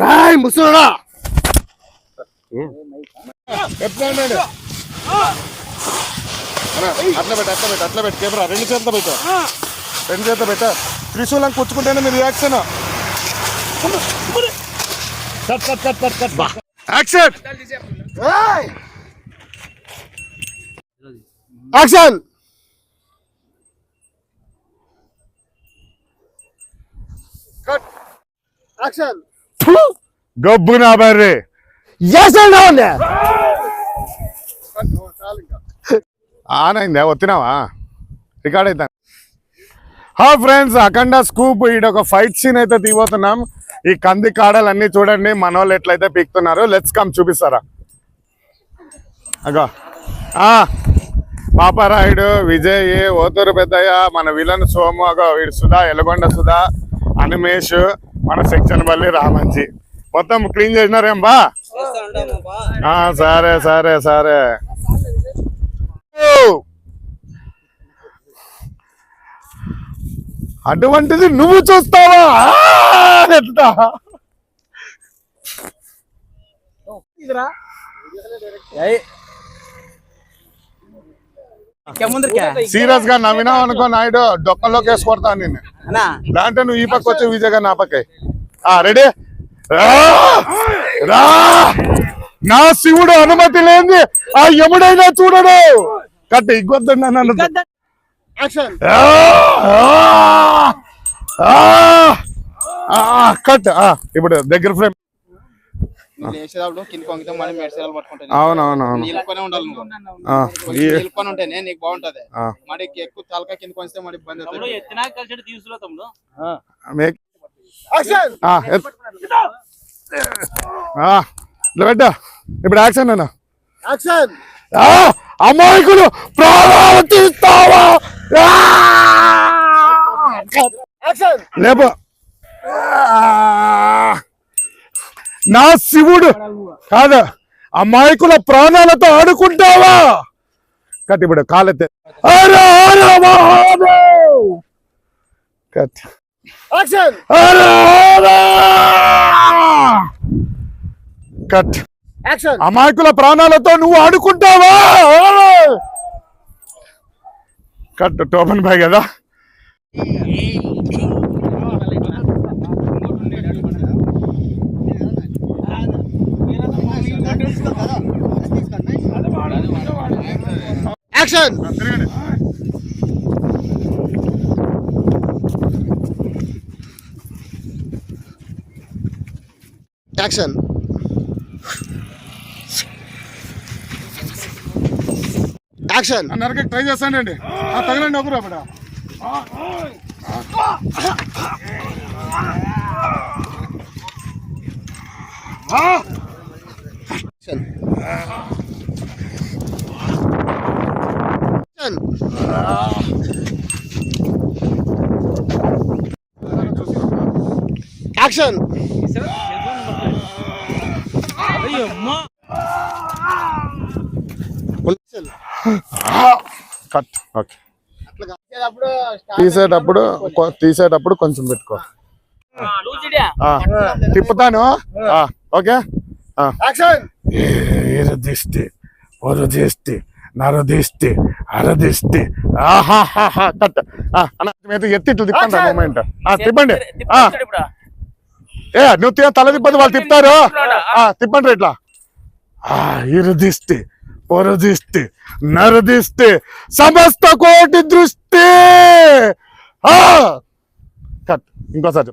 రాయ్ ముసలుడా! ఎట్లా ఉండండి. అట్లా పెట్ట అట్లా పెట్ట అట్లా పెట్ట. కెమెరా రెండు చేతులతో పెట్ట. రెండు చేతులతో పెట్ట. త్రిశూలం కూర్చుకుంటేనే మీరు action! Action action! Cut. Action. గబ్బు నా బర్రే. చేసాడు చాలు ఇంకా. ఆన్ అయిందా వచ్చినావా రికార్డ్ అవుతాను హా ఫ్రెండ్స్ అఖండ స్కూప్ ఈడ ఒక ఫైట్ సీన్ అయితే తీపోతున్నాం ఈ కంది కాడలన్నీ చూడండి మన వాళ్ళు ఎట్లయితే పీక్తున్నారు. లెట్స్ కమ్ చూపిస్తారా? అగో. ఆ, పాపారాయుడు విజయ్ ఓతూరు పెద్దయ్య మన విలన్ సోము అగో వీడు సుధా ఎలగొండ సుధా. అనిమేష్ మన సెక్షన్ బల్లి రామంచి మొత్తం క్లీన్ చేసినారేం బా? ఆ, సరే సరే సరే. అటువంటిది నువ్వు చూస్తావా? ఎట్లా సీరియస్గా నవ్వినావు అనుకో నాయుడు డొక్కలోకి వేసి కొడతాను నిన్ను. దాంట్లో నువ్వు ఈ పక్క వచ్చి విజయ్ గారు నా పక్కే ఆ రెడీ రా! నా శివుడు అనుమతి లేని ఆ యముడైనా చూడడు కట్ట ఇగ్గొద్దండి నన్ను యాక్షన్ ఆ! ఆ! ఆ! కట్ ఆ, ఇప్పుడు దగ్గర ఫ్రేమ్ అవునవునవును. ఉంటేనే నీకు బాగుంటది. మరి ఎక్కువ కింద మరి ఇబ్బంది ఇట్లా పెట్ట. ఇప్పుడు యాక్షన్ అన్న అమాయకులు ప్రాణాలు తీస్తావా? లేపు! నా శివుడు. కాదు అమాయకుల ప్రాణాలతో ఆడుకుంటావా? కట్ ఇప్పుడు కాలెత్తే Har Har Mahadev! Cut action Har Har cut action అమాయకుల ప్రాణాలతో నువ్వు ఆడుకుంటావా? కట్ టోపన్ బాయ్ కదా. యాక్షన్ యాక్షన్ యాక్షన్ నరకకి ట్రై చేస్తానండి. తగలండి ఒకరు అప్పుడు యాక్షన్ కట్ ఓకే తీసేటప్పుడు తీసేటప్పుడు కొంచెం పెట్టుకో తిప్పుతాను ఆ, ఓకే. యాక్షన్ ఇరదిష్టి పొరదిష్టి నరదిష్టి అరదిష్టి ఆహాహాహా అన్న మీద ఎత్తి ఇట్లా తిప్పండి. మూమెంట్ తిప్పండి. ఏ నువ్వు తి- తల తిప్పదు వాళ్ళు తిప్పుతారు. ఆ, తిప్పండి ఇట్లా ఆ ఇరుదిష్టి పొరదిష్టి నరదిష్టి సమస్త కోటి దృష్టి. కట్. ఇంకోసారి.